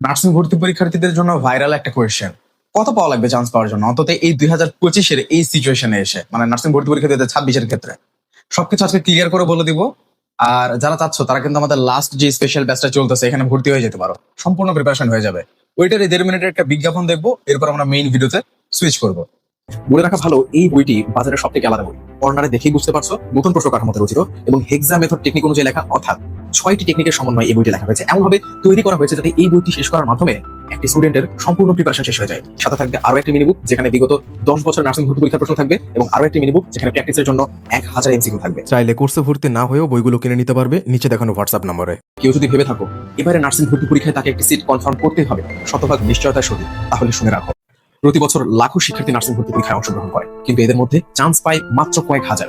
Nursing ভর্তি পরীক্ষার্থীদের জন্য ভাইরাল একটা কোয়েশ্চেন কত পাওয়া লাগবে চান্স পাওয়ার জন্য? অন্তত এই দুই হাজার পঁচিশের এই সিচুয়েশনে এসে মানে নার্সিং ভর্তি পরীক্ষা ছাব্বিশের ক্ষেত্রে। সবকিছু আজকে ক্লিয়ার করে বলে দিব। আর যারা চাচ্ছ, তারা কিন্তু আমাদের লাস্ট যে স্পেশাল ব্যাচটা চলতেছে, এখানে ভর্তি হয়ে যেতে পারো। সম্পূর্ণ প্রিপারেশন হয়ে যাবে। ওইটার এই দেড় মিনিটের একটা বিজ্ঞাপন দেখব, এরপর আমরা মেইন ভিডিওতে সুইচ করব। বলে রাখা ভালো, এই বইটি বাজারে সব থেকে আলাদা বই। কর্নারে দেখেই বুঝতে পারছ, নতুন প্রশ্ন কাঠামোতে রচিত এবং হেক্সা মেথড টেকনিক অনুযায়ী লেখা, অর্থাৎ ছয়টি টেকনিকের সমন্বয়ে এই বইটি লেখা হয়েছে। এমন ভাবে তৈরি করা হয়েছে যাতে এই বইটি শেষ করার মাধ্যমে একটি স্টুডেন্টের সম্পূর্ণ প্রিপারেশন শেষ হয়ে যায়। সাথে থাকবে আরও একটি মিনিবুক যেখানে বিগত দশ বছর নার্সিং ভর্তি পরীক্ষার প্রশ্ন থাকবে এবং আরও একটি মিনিবুক যেখানে প্র্যাকটিসের জন্য এক হাজার এমসিকিউ থাকবে। চাইলে কোর্সে ভর্তি না হয়েও বইগুলো কিনে নিতে পারবে। নিচে দেখানো হোয়াটসঅ্যাপ নম্বরে। কেউ যদি ভেবে থাকো এবারে নার্সিং ভর্তি পরীক্ষায় তাকে একটি সিট কনফার্ম করতেই হবে শতভাগ নিশ্চয়তার সহিত। তাহলে শুনে রাখো প্রতি বছর লাখো শিক্ষার্থী নার্সিং ভর্তি পরীক্ষায় অংশগ্রহণ করে কিন্তু এদের মধ্যে চান্স পায় মাত্র কয়েক হাজার।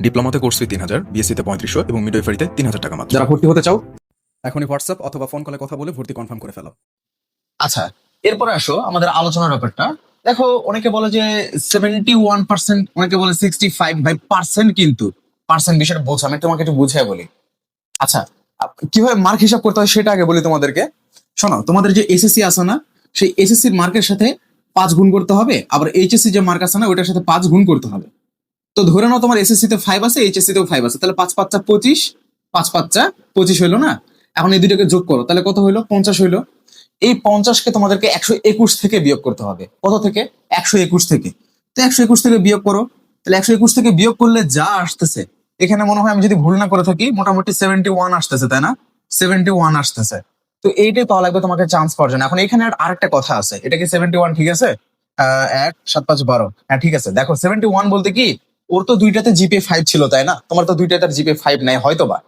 ডিপ্লোমাতে কোর্স ফি তিন হাজার বিএসসিতে পঁয়ত্রিশশো এবং মিডওয়াইফারিতে তিন হাজার টাকা মাত্র। যারা ভর্তি হতে চাও এখনই হোয়াটসঅ্যাপ অথবা ফোন কলে কথা বলে ভর্তি কনফার্ম করে ফেলো। আচ্ছা এরপরে আসো আমাদের আলোচনার ব্যাপারটা। দেখো অনেকে বলে যে সেভেন্টি ওয়ান পার্সেন্ট অনেকে বলে সিক্সটি ফাইভ বাই পার্সেন্ট কিন্তু পার্সেন্ট বিষয়টা বোঝো আমি তোমাকে একটু বুঝাই বলি। আচ্ছা আপ- কীভাবে মার্ক হিসাব করতে হয় সেটা আগে বলি তোমাদেরকে। শোনো তোমাদের যে এসএসসি আছে না সেই এসএসসির মার্কের সাথে পাঁচ গুণ করতে হবে আবার এইচএসসি যে মার্ক আছে না ওইটার সাথে পাঁচ গুণ করতে হবে। তো ধরে নাও তোমার এসএসসি তে ফাইভ আছে এইচএসসি তেও ফাইভ আছে, তাহলে পাঁচ পাঁচটা পঁচিশ, পাঁচ পাঁচটা পঁচিশ হইল না? এখন এই দুটোকে যোগ করো, তাহলে কত হইল? পঞ্চাশ হইল। এই পঞ্চাশকে তোমাদেরকে একশো একুশ থেকে বিয়োগ করতে হবে। কত থেকে? একশো একুশ থেকে। তো একশো একুশ থেকে বিয়োগ করো। তাহলে একশো একুশ থেকে বিয়োগ করলে যা আসতেছে, এখানে মনে হয় আমি যদি ভুল না করে থাকি, মোটামুটি সেভেন্টি ওয়ান আসতেছে, তাই না? সেভেন্টি ওয়ান আসতেছে। তো এইটাই পাওয়া লাগবে তোমাকে চান্স পাওয়ার জন্য। এখন এখানে আর আরেকটা কথা আছে। এটা কি সেভেন্টি ওয়ান ঠিক আছে? এক, সাত, পাঁচ, বারো। হ্যাঁ ঠিক আছে। দেখো সেভেন্টি ওয়ান বলতে কি? ওর তো দুইটাতে জিপে ফাইভ ছিল, তাই না? তোমার তো দুইটাতে জিপে ফাইভ নাই হয়তো বা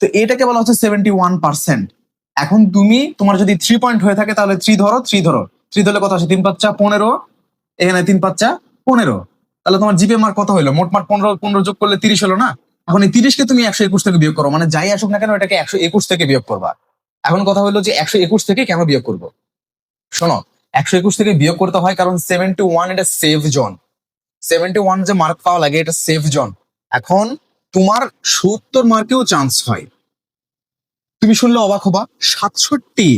তো এটাকে বলা হচ্ছে সেভেন্টি ওয়ান পার্সেন্ট এখন তুমি, তোমার যদি থ্রি পয়েন্ট হয়ে থাকে, তাহলে থ্রি ধরো থ্রি ধরো। থ্রি ধরলে কত আছে তিন পাঁচটা পনেরো। এখানে তিন পাঁচটা পনেরো। তাহলে তোমার জিপে মার্ক কত হলো মোট মার্ক পনেরো পনেরো যোগ করলে তিরিশ হলো না? এখন এই তিরিশকে তুমি একশো একুশ থেকে বিয়োগ করো। মানে যাই আসুক না কেন, এটাকে একশো একুশ থেকে বিয়োগ করবা। এখন কথা হলো যে একশো একুশ থেকে কেন বিয়োগ করব? শোনো, একশো একুশ থেকে বিয়োগ করতে হয় কারণ সেভেন্টি ওয়ান এটা সেফ জোন সেভেন্টি ওয়ান যে মার্ক পাওয়া লাগে, এটা সেফ জোন এখন তোমার সত্তর মার্কেও চান্স হয়। তুমি শুনলে অবাক হবা, সাতষট্টি,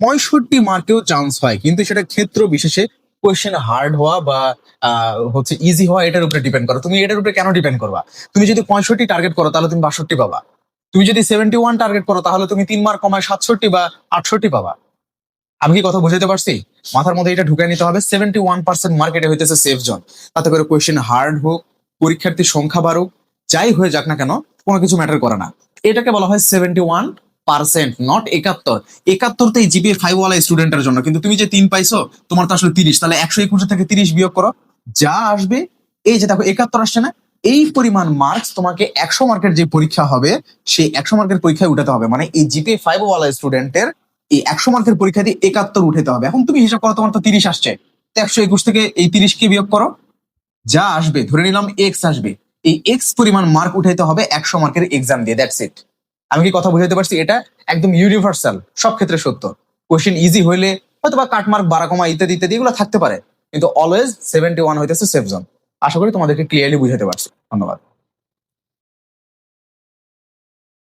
পঁয়ষট্টি মার্কেও চান্স হয়। কিন্তু সেটা ক্ষেত্র বিশেষে কোয়েশ্চেন হার্ড হওয়া বা হচ্ছে ইজি হওয়া, এটার উপরে ডিপেন্ড করো। তুমি এটার উপরে কেন ডিপেন্ড করবা? তুমি যদি পঁয়ষট্টি টার্গেট করো, তাহলে তুমি বাষট্টি পাবা। তুমি যদি সেভেন্টি ওয়ান টার্গেট করো, তাহলে তুমি তিন মার্ক কমায় সাতষট্টি বা আটষট্টি পাবা। আমি কি কথা বুঝাতে পারছি? মাথার মধ্যে এটা ঢুকে নিতে হবে। সেভেন্টি ওয়ান পার্সেন্ট মার্কেটে হইতেছে সেফ জোন তাতে করে কোয়েশ্চেন হার্ড হোক পরীক্ষার্থীর সংখ্যা বাড়ুক, যাই হয়ে যাক না কেন, কোনো কিছু ম্যাটার করে না। এটাকে বলা হয় সেভেন্টি ওয়ান পার্সেন্ট নট একাত্তর একাত্তর তো এই জিপিএ ফাইভ ওয়ালা স্টুডেন্টের জন্য। কিন্তু তুমি যে তিন পাইছো, তোমার তো আসলে তিরিশ। তাহলে একশো একুশ থেকে তিরিশ বিয়োগ করো। যা আসবে, এই যে দেখো, একাত্তর আসছে না? এই পরিমাণ মার্কস তোমাকে একশো মার্কের যে পরীক্ষা হবে, সেই একশো মার্কের পরীক্ষায় উঠাতে হবে। মানে এই জিপিএ ফাইভ ওয়ালা স্টুডেন্টের এই একশো মার্কের পরীক্ষা দিয়ে একাত্তর উঠাতে হবে। এখন তুমি হিসাব করো, তোমার তো তিরিশ আসছে। একশো একুশ থেকে এই তিরিশকে বিয়োগ করো। যা আসবে, ধরে নিলাম এক্স আসবে। এই এক্স পরিমাণ মার্ক উঠাইতে হবে একশো মার্কের এক্সাম দিয়ে দ্যাটস ইট আমি কি কথা বুঝাতে পারছি? এটা একদম ইউনিভার্সাল সব ক্ষেত্রে সত্য। কোয়েশ্চেন ইজি হইলে হয়তো বা কাট মার্ক বাড়া কমা ইত্যাদি ইত্যাদি এগুলো থাকতে পারে। কিন্তু অলওয়েজ সেভেন্টি ওয়ান হইতেছে সেফ জোন আশা করি তোমাদেরকে ক্লিয়ারলি বুঝাতে পারছি। ধন্যবাদ।